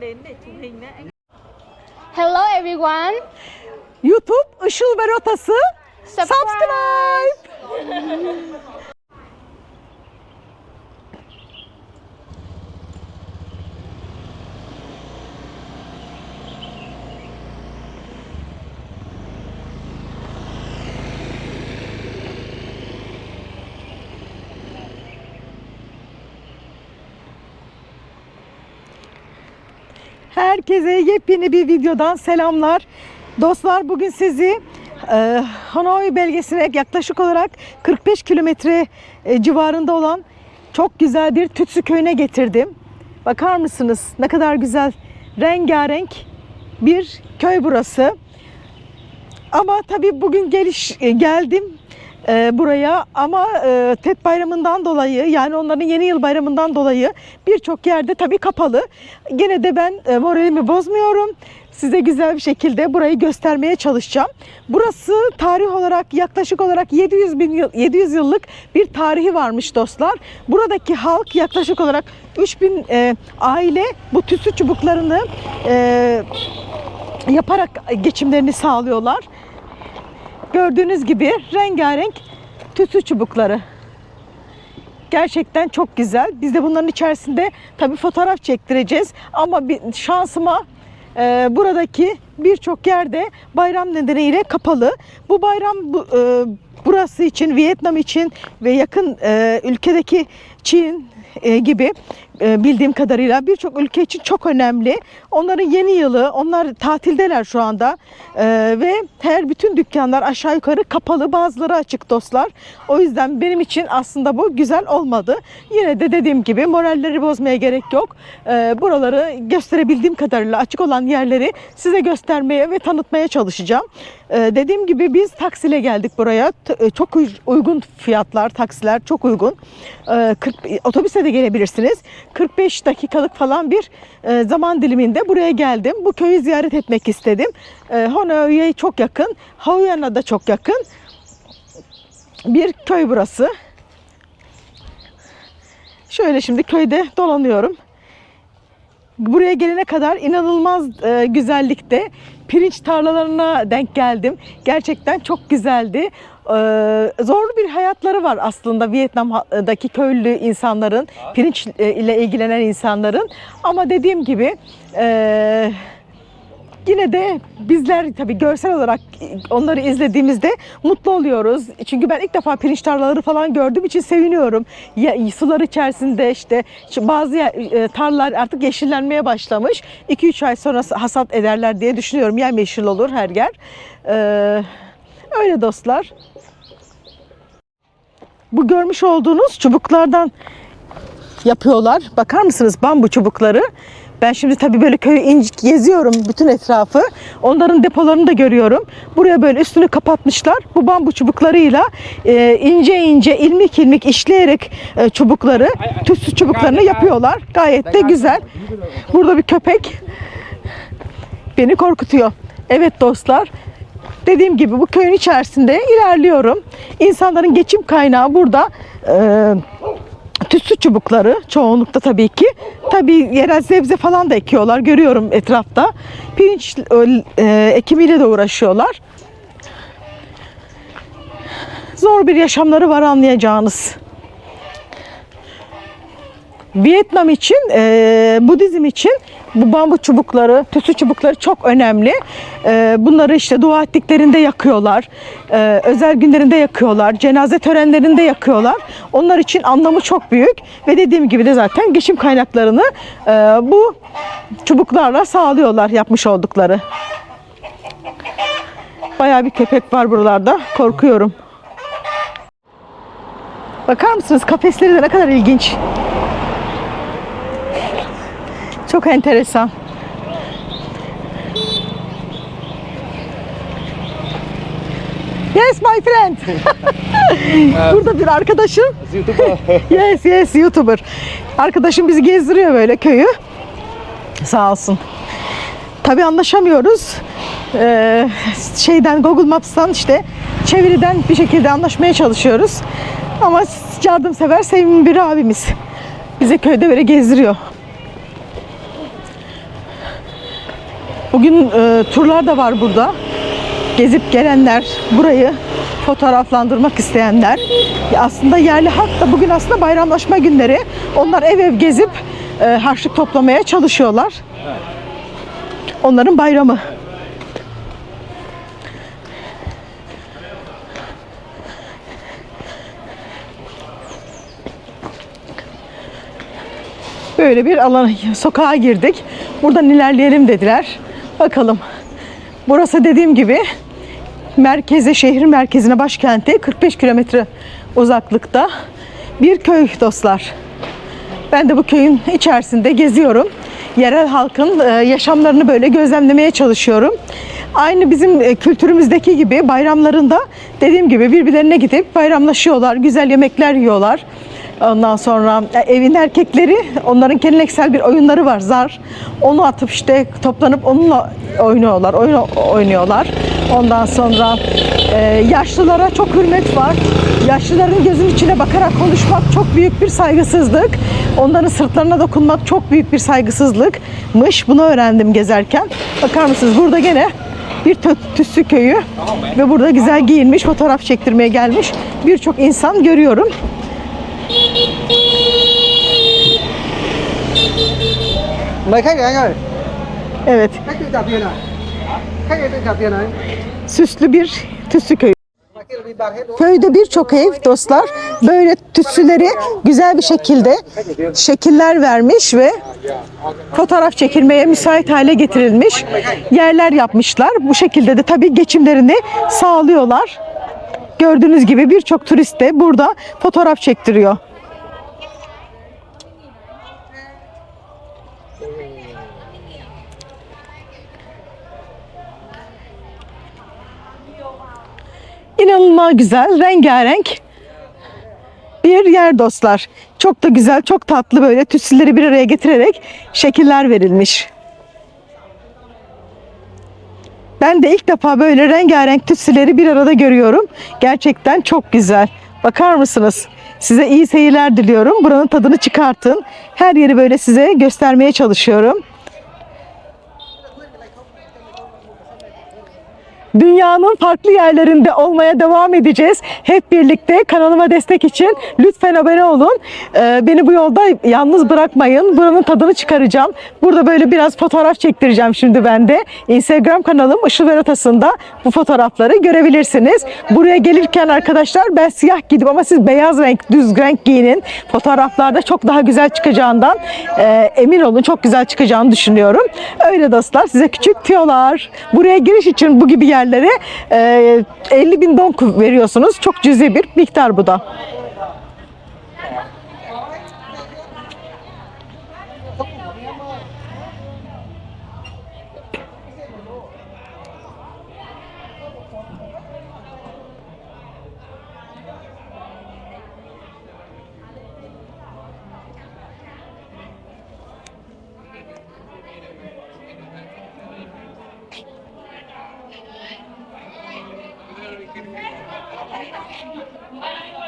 đến để chụp hình đấy anh Hello everyone. YouTube Işıl ve Rotası Subscribe. subscribe. Herkese yepyeni bir videodan selamlar. Dostlar bugün sizi e, Hanoi belgesine yaklaşık olarak 45 kilometre e, civarında olan çok güzel bir Tütsü köyüne getirdim. Bakar mısınız ne kadar güzel rengarenk bir köy burası. Ama tabii bugün geliş e, geldim e, buraya ama e, Tet Bayramı'ndan dolayı yani onların yeni yıl bayramından dolayı birçok yerde tabii kapalı. Gene de ben e, moralimi bozmuyorum. Size güzel bir şekilde burayı göstermeye çalışacağım. Burası tarih olarak yaklaşık olarak 700 bin yıl, 700 yıllık bir tarihi varmış dostlar. Buradaki halk yaklaşık olarak 3000 e, aile bu tüsü çubuklarını e, yaparak geçimlerini sağlıyorlar. Gördüğünüz gibi rengarenk tütsü çubukları. Gerçekten çok güzel. Biz de bunların içerisinde tabii fotoğraf çektireceğiz. Ama bir şansıma e, buradaki birçok yerde bayram nedeniyle kapalı. Bu bayram bu, e, burası için, Vietnam için ve yakın e, ülkedeki Çin e, gibi e, bildiğim kadarıyla birçok ülke için çok önemli. Onların yeni yılı, onlar tatildeler şu anda E, ve her bütün dükkanlar aşağı yukarı kapalı, bazıları açık dostlar. O yüzden benim için aslında bu güzel olmadı. Yine de dediğim gibi moralleri bozmaya gerek yok. E, buraları gösterebildiğim kadarıyla açık olan yerleri size göstermeye ve tanıtmaya çalışacağım. E, dediğim gibi biz taksiyle geldik buraya. E, Çok uy- uygun fiyatlar, taksiler çok uygun. E, 40 otobüse de gelebilirsiniz. 45 dakikalık falan bir e, zaman diliminde buraya geldim. Bu köyü ziyaret etmek istedim. E, Hanoi'ye çok yakın, Hauyan'a da çok yakın bir köy burası. Şöyle şimdi köyde dolanıyorum. Buraya gelene kadar inanılmaz e, güzellikte pirinç tarlalarına denk geldim. Gerçekten çok güzeldi. E, zorlu bir hayatları var aslında Vietnam'daki köylü insanların, pirinç e, ile ilgilenen insanların. Ama dediğim gibi e, yine de bizler tabii görsel olarak onları izlediğimizde mutlu oluyoruz. Çünkü ben ilk defa pirinç tarlaları falan gördüğüm için seviniyorum. Ya, sular içerisinde işte bazı tarlalar artık yeşillenmeye başlamış. 2-3 ay sonra hasat ederler diye düşünüyorum. Yemyeşil olur her yer. Ee, öyle dostlar. Bu görmüş olduğunuz çubuklardan yapıyorlar. Bakar mısınız bambu çubukları? Ben şimdi tabii böyle köyü incik geziyorum bütün etrafı. Onların depolarını da görüyorum. Buraya böyle üstünü kapatmışlar. Bu bambu çubuklarıyla e, ince ince ilmik ilmik işleyerek e, çubukları, tütsü çubuklarını yapıyorlar. Gayet de güzel. Burada bir köpek beni korkutuyor. Evet dostlar. Dediğim gibi bu köyün içerisinde ilerliyorum. İnsanların geçim kaynağı burada e, tütsü çubukları çoğunlukta tabii ki. Tabii yerel sebze falan da ekiyorlar görüyorum etrafta. Pirinç e, ekimiyle de uğraşıyorlar. Zor bir yaşamları var anlayacağınız. Vietnam için, e, Budizm için bu bambu çubukları, tütsü çubukları çok önemli. E, bunları işte dua ettiklerinde yakıyorlar, e, özel günlerinde yakıyorlar, cenaze törenlerinde yakıyorlar. Onlar için anlamı çok büyük ve dediğim gibi de zaten geçim kaynaklarını e, bu çubuklarla sağlıyorlar yapmış oldukları. Bayağı bir köpek var buralarda, korkuyorum. Bakar mısınız kafesleri de ne kadar ilginç. Çok enteresan. Yes my friend. Burada bir arkadaşım. yes yes YouTuber. Arkadaşım bizi gezdiriyor böyle köyü. Sağ olsun. Tabii anlaşamıyoruz. Ee, şeyden Google Maps'tan işte çeviriden bir şekilde anlaşmaya çalışıyoruz. Ama yardımsever, sevimli bir abimiz. Bize köyde böyle gezdiriyor. Bugün e, turlar da var burada. Gezip gelenler, burayı fotoğraflandırmak isteyenler. Aslında yerli halk da bugün aslında bayramlaşma günleri. Onlar ev ev gezip e, harçlık toplamaya çalışıyorlar. Onların bayramı. Böyle bir alan sokağa girdik. Buradan ilerleyelim dediler. Bakalım. Burası dediğim gibi merkeze, şehir merkezine, başkente 45 kilometre uzaklıkta bir köy dostlar. Ben de bu köyün içerisinde geziyorum. Yerel halkın e, yaşamlarını böyle gözlemlemeye çalışıyorum. Aynı bizim e, kültürümüzdeki gibi bayramlarında dediğim gibi birbirlerine gidip bayramlaşıyorlar, güzel yemekler yiyorlar. Ondan sonra evin erkekleri onların geleneksel bir oyunları var zar. Onu atıp işte toplanıp onunla oynuyorlar, oyun oynuyorlar. Ondan sonra e, yaşlılara çok hürmet var. Yaşlıların gözün içine bakarak konuşmak çok büyük bir saygısızlık. Onların sırtlarına dokunmak çok büyük bir saygısızlıkmış. Bunu öğrendim gezerken. Bakar mısınız burada gene bir tüssü köyü ve burada güzel giyinmiş fotoğraf çektirmeye gelmiş birçok insan görüyorum. Mời khách rồi anh ơi Evet khách tự trả tiền à khách tự trả tiền à süslü bir tüssü köyü. Köyde birçok ev dostlar böyle tütsüleri güzel bir şekilde şekiller vermiş ve fotoğraf çekilmeye müsait hale getirilmiş yerler yapmışlar. Bu şekilde de tabii geçimlerini sağlıyorlar. Gördüğünüz gibi birçok turist de burada fotoğraf çektiriyor. İnanılmaz güzel, rengarenk bir yer dostlar. Çok da güzel, çok tatlı böyle tütsüleri bir araya getirerek şekiller verilmiş. Ben de ilk defa böyle rengarenk tütsüleri bir arada görüyorum. Gerçekten çok güzel. Bakar mısınız? Size iyi seyirler diliyorum. Buranın tadını çıkartın. Her yeri böyle size göstermeye çalışıyorum. Dünyanın farklı yerlerinde olmaya devam edeceğiz. Hep birlikte kanalıma destek için lütfen abone olun. Ee, beni bu yolda yalnız bırakmayın. Buranın tadını çıkaracağım. Burada böyle biraz fotoğraf çektireceğim şimdi ben de. Instagram kanalım Işıl ve Rotası'nda bu fotoğrafları görebilirsiniz. Buraya gelirken arkadaşlar ben siyah giydim ama siz beyaz renk, düz renk giyinin. Fotoğraflarda çok daha güzel çıkacağından e, emin olun çok güzel çıkacağını düşünüyorum. Öyle dostlar size küçük tiyolar. Buraya giriş için bu gibi yerlere e, 50 bin don veriyorsunuz. Çok cüzi bir miktar bu da. Bye.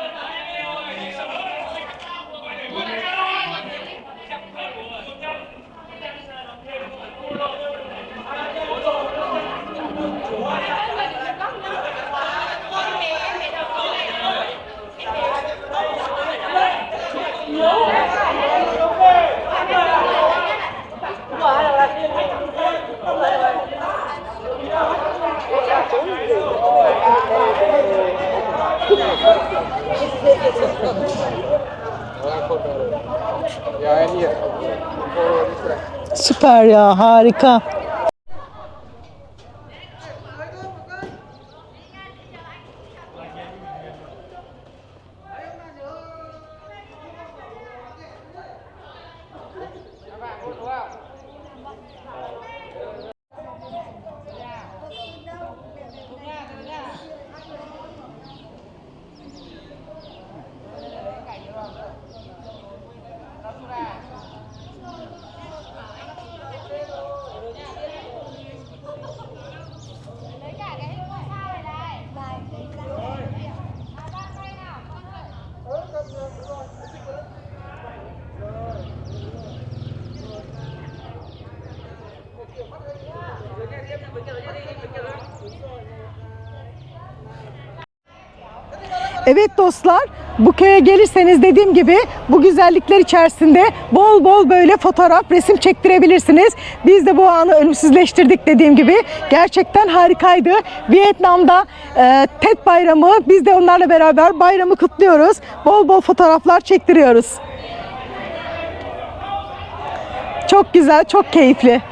Süper ya harika. Evet dostlar, bu köye gelirseniz dediğim gibi bu güzellikler içerisinde bol bol böyle fotoğraf, resim çektirebilirsiniz. Biz de bu anı ölümsüzleştirdik dediğim gibi. Gerçekten harikaydı. Vietnam'da e, Tet Bayramı, biz de onlarla beraber bayramı kutluyoruz. Bol bol fotoğraflar çektiriyoruz. Çok güzel, çok keyifli.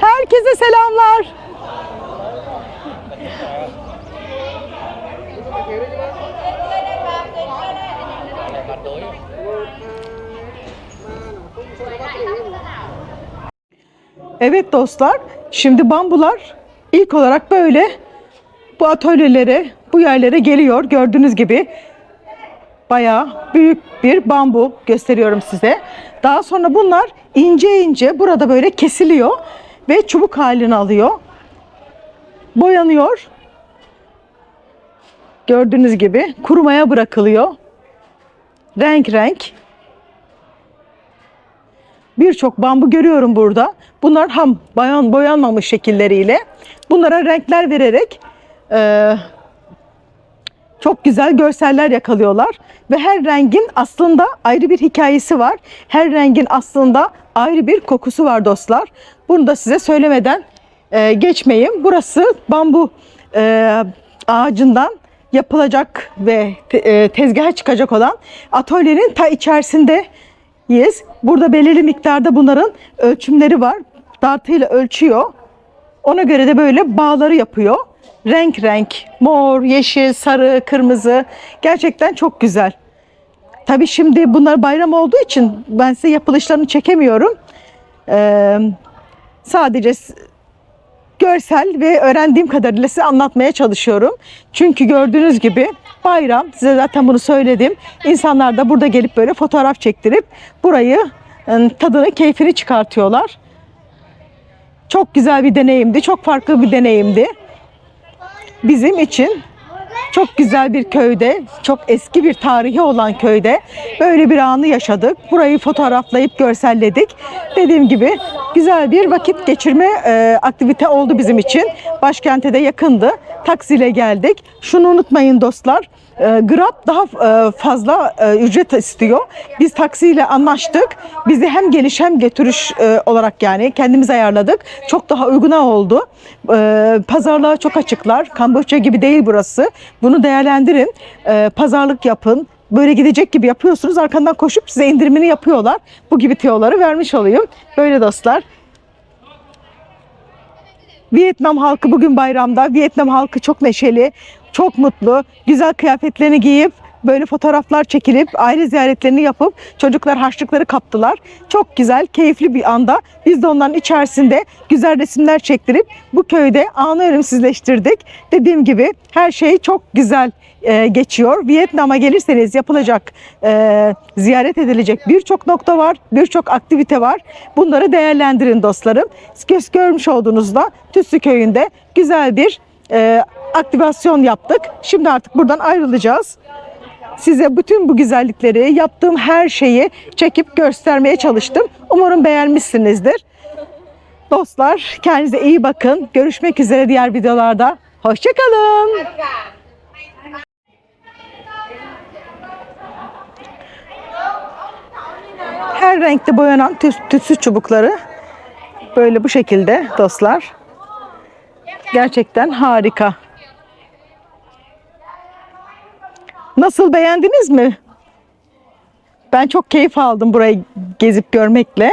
Herkese selamlar. Evet dostlar, şimdi bambular ilk olarak böyle bu atölyelere, bu yerlere geliyor. Gördüğünüz gibi bayağı büyük bir bambu gösteriyorum size. Daha sonra bunlar ince ince burada böyle kesiliyor ve çubuk halini alıyor. Boyanıyor. Gördüğünüz gibi kurumaya bırakılıyor. Renk renk. Birçok bambu görüyorum burada. Bunlar ham bayan boyanmamış şekilleriyle. Bunlara renkler vererek eee çok güzel görseller yakalıyorlar ve her rengin aslında ayrı bir hikayesi var. Her rengin aslında ayrı bir kokusu var dostlar. Bunu da size söylemeden e, geçmeyeyim. Burası bambu e, ağacından yapılacak ve te, e, tezgaha çıkacak olan atölyenin ta içerisindeyiz. Burada belirli miktarda bunların ölçümleri var. Dartıyla ölçüyor. Ona göre de böyle bağları yapıyor. Renk renk, mor, yeşil, sarı, kırmızı. Gerçekten çok güzel. Tabii şimdi bunlar bayram olduğu için ben size yapılışlarını çekemiyorum. Ee, sadece görsel ve öğrendiğim kadarıyla size anlatmaya çalışıyorum. Çünkü gördüğünüz gibi bayram, size zaten bunu söyledim. İnsanlar da burada gelip böyle fotoğraf çektirip burayı ıı, tadını, keyfini çıkartıyorlar. Çok güzel bir deneyimdi, çok farklı bir deneyimdi bizim için çok güzel bir köyde, çok eski bir tarihi olan köyde böyle bir anı yaşadık. Burayı fotoğraflayıp görselledik. Dediğim gibi güzel bir vakit geçirme e, aktivite oldu bizim için. Başkente de yakındı. Taksiyle geldik. Şunu unutmayın dostlar. E, Grab daha e, fazla e, ücret istiyor. Biz taksiyle anlaştık. Bizi hem geliş hem getiriş e, olarak yani kendimiz ayarladık. Çok daha uyguna oldu. E, pazarlığa çok açıklar. Kamboçya gibi değil burası. Bunu değerlendirin. E, pazarlık yapın. Böyle gidecek gibi yapıyorsunuz. Arkandan koşup size indirimini yapıyorlar. Bu gibi tiyoları vermiş olayım. Böyle dostlar. Vietnam halkı bugün bayramda. Vietnam halkı çok neşeli, çok mutlu. Güzel kıyafetlerini giyip böyle fotoğraflar çekilip aile ziyaretlerini yapıp çocuklar harçlıkları kaptılar. Çok güzel, keyifli bir anda biz de onların içerisinde güzel resimler çektirip bu köyde anı ölümsüzleştirdik. Dediğim gibi her şey çok güzel e, geçiyor. Vietnam'a gelirseniz yapılacak, e, ziyaret edilecek birçok nokta var, birçok aktivite var. Bunları değerlendirin dostlarım. Göz görmüş olduğunuzda Tüssü Köyü'nde güzel bir e, aktivasyon yaptık. Şimdi artık buradan ayrılacağız. Size bütün bu güzellikleri, yaptığım her şeyi çekip göstermeye çalıştım. Umarım beğenmişsinizdir. Dostlar kendinize iyi bakın. Görüşmek üzere diğer videolarda. Hoşçakalın. Her renkte boyanan tüs- tütsü çubukları böyle bu şekilde dostlar. Gerçekten harika. Nasıl beğendiniz mi? Ben çok keyif aldım burayı gezip görmekle.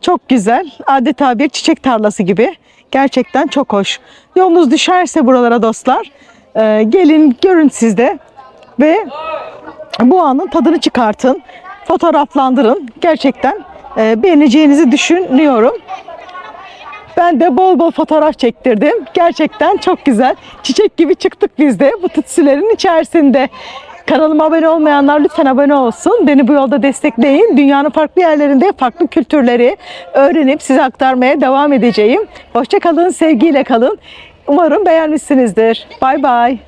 Çok güzel. Adeta bir çiçek tarlası gibi. Gerçekten çok hoş. Yolunuz düşerse buralara dostlar, e, gelin görün siz de ve bu anın tadını çıkartın. Fotoğraflandırın. Gerçekten e, beğeneceğinizi düşünüyorum. Ben de bol bol fotoğraf çektirdim. Gerçekten çok güzel. Çiçek gibi çıktık biz de bu tütsülerin içerisinde. Kanalıma abone olmayanlar lütfen abone olsun. Beni bu yolda destekleyin. Dünyanın farklı yerlerinde farklı kültürleri öğrenip size aktarmaya devam edeceğim. Hoşça kalın, sevgiyle kalın. Umarım beğenmişsinizdir. Bay bay.